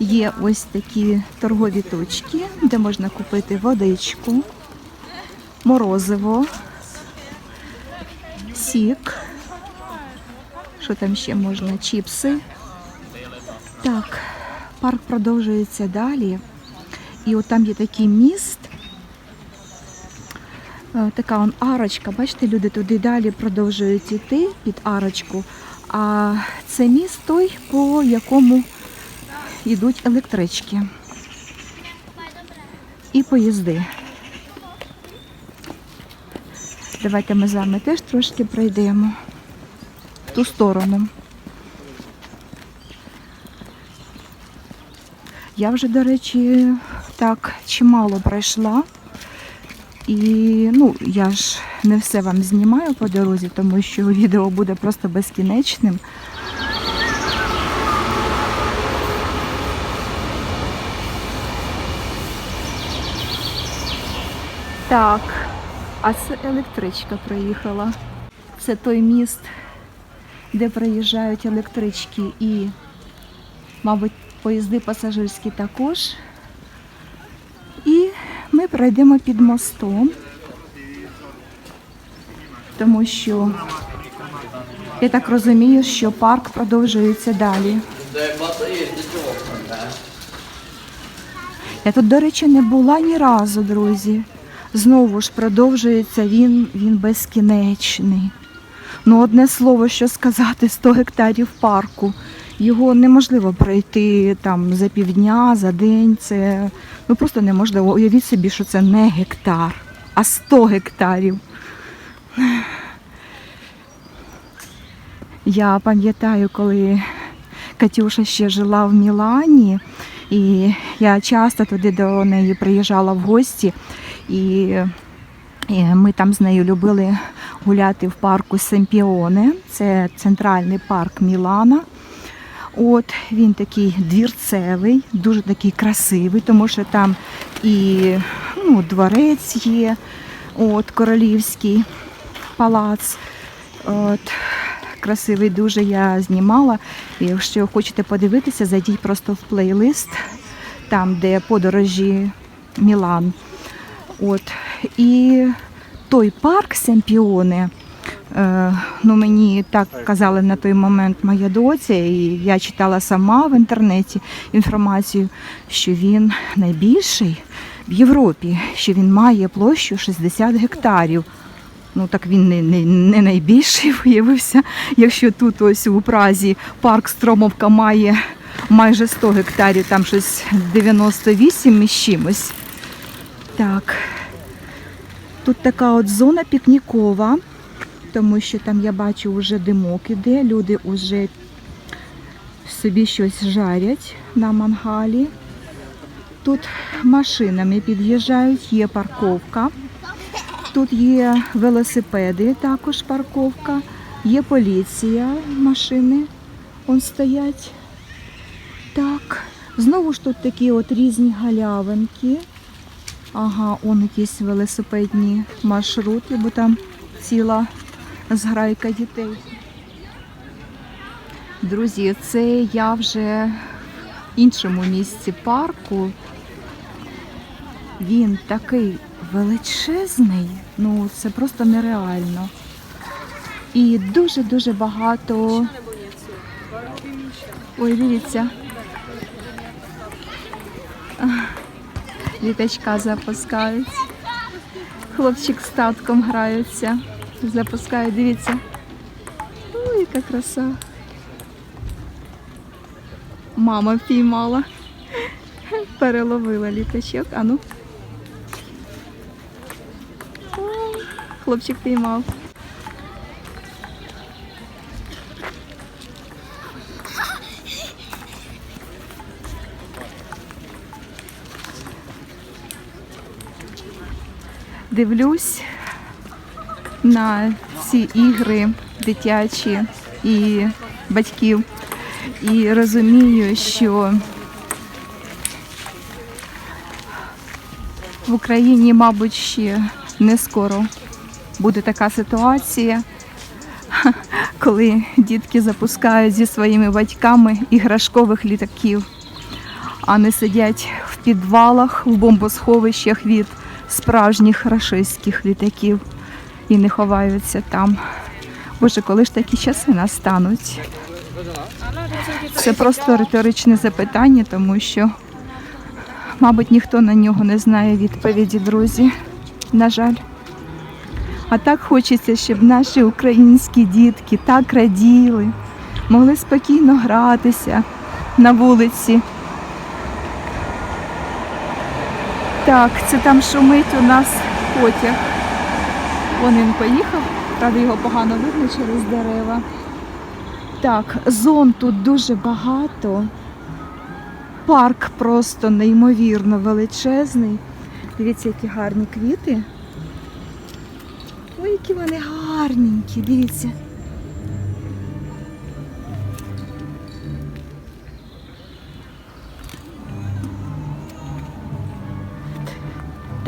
Є ось такі торгові точки, де можна купити водичку, морозиво, сік. Що там ще можна? Чіпси. Так, парк продовжується далі. І от там є такий міст. Е, Така он арочка. Бачите, люди туди далі продовжують йти під арочку. А це міст той, по якому йдуть електрички і поїзди. Давайте ми з вами теж трошки пройдемо в ту сторону. Я вже, до речі, так чимало пройшла. І ну, я ж не все вам знімаю по дорозі, тому що відео буде просто безкінечним. Так, а це електричка приїхала. Це той міст, де проїжджають електрички і, мабуть, поїзди пасажирські також. І ми пройдемо під мостом, тому що я так розумію, що парк продовжується далі. Я тут, до речі, не була ні разу, друзі. Знову ж продовжується він, він безкінечний. Ну, одне слово, що сказати, 100 гектарів парку. Його неможливо пройти там за півдня, за день. Це ну просто неможливо. Уявіть собі, що це не гектар, а 100 гектарів. Я пам'ятаю, коли Катюша ще жила в Мілані, і я часто туди до неї приїжджала в гості, і, ми там з нею любили гуляти в парку Семпіоне. Це центральний парк Мілана. От він такий двірцевий, дуже такий красивий, тому що там і ну, дворець є, от королівський палац. От, красивий дуже я знімала. Якщо хочете подивитися, зайдіть просто в плейлист, там, де подорожі Мілан. От. І той парк Семпіоне, ну мені так казали на той момент моя доця, і я читала сама в інтернеті інформацію, що він найбільший в Європі, що він має площу 60 гектарів. Ну так він не, не, не найбільший виявився. Якщо тут ось у Празі парк Стромовка має майже 100 гектарів, там щось 98 із чимось. Так. Тут така от зона пікнікова, тому що там я бачу вже димок іде, люди вже собі щось жарять на мангалі. Тут машинами під'їжджають, є парковка. Тут є велосипеди, також парковка, є поліція, машини он стоять. Так, знову ж тут такі от різні галявинки. Ага, он якісь велосипедні маршрути, бо там ціла зграйка дітей. Друзі, це я вже в іншому місці парку. Він такий величезний, ну це просто нереально. І дуже-дуже багато. Ой, дивіться. Літачка запускають. Хлопчик з татком граються. Запускають, дивіться. Ой, яка краса. Мама впіймала. Переловила літачок. А ну. Хлопчик піймав. Дивлюсь на ці ігри дитячі і батьків і розумію, що в Україні, мабуть, ще не скоро буде така ситуація. коли дітки запускають зі своїми батьками іграшкових літаків, а не сидять в підвалах, в бомбосховищах від справжніх рашистських літаків і не ховаються там. Боже, коли ж такі часи настануть? Це просто риторичне запитання, тому що, мабуть, ніхто на нього не знає відповіді, друзі. На жаль. А так хочеться, щоб наші українські дітки так раділи, могли спокійно гратися на вулиці. Так, це там шумить у нас потяг. Вон він поїхав, правда його погано видно через дерева. Так, зон тут дуже багато. Парк просто неймовірно величезний. Дивіться, які гарні квіти. Ой, які вони гарненькі, дивіться.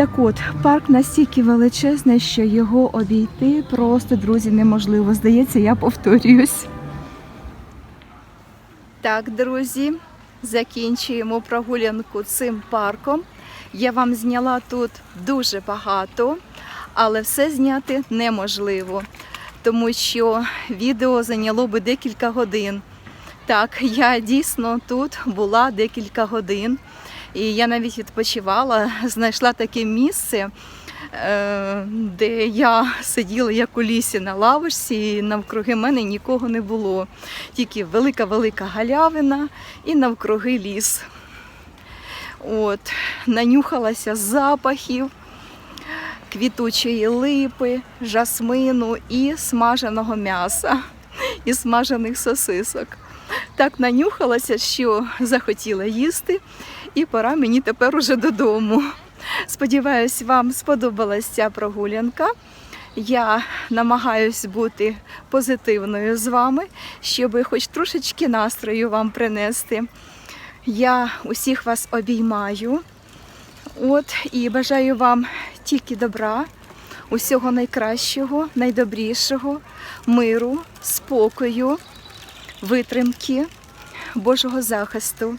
Так от, парк настільки величезний, що його обійти просто, друзі, неможливо. Здається, я повторююсь. Так, друзі, закінчуємо прогулянку цим парком. Я вам зняла тут дуже багато, але все зняти неможливо, тому що відео зайняло би декілька годин. Так, я дійсно тут була декілька годин, і я навіть відпочивала, знайшла таке місце, е, де я сиділа як у лісі на лавочці, і навкруги мене нікого не було. Тільки велика-велика галявина і навкруги ліс. От, нанюхалася запахів квітучої липи, жасмину і смаженого м'яса, і смажених сосисок. Так нанюхалася, що захотіла їсти, і пора мені тепер уже додому. Сподіваюсь, вам сподобалась ця прогулянка. Я намагаюсь бути позитивною з вами, щоб хоч трошечки настрою вам принести. Я усіх вас обіймаю. От і бажаю вам тільки добра, усього найкращого, найдобрішого, миру, спокою, витримки, Божого захисту.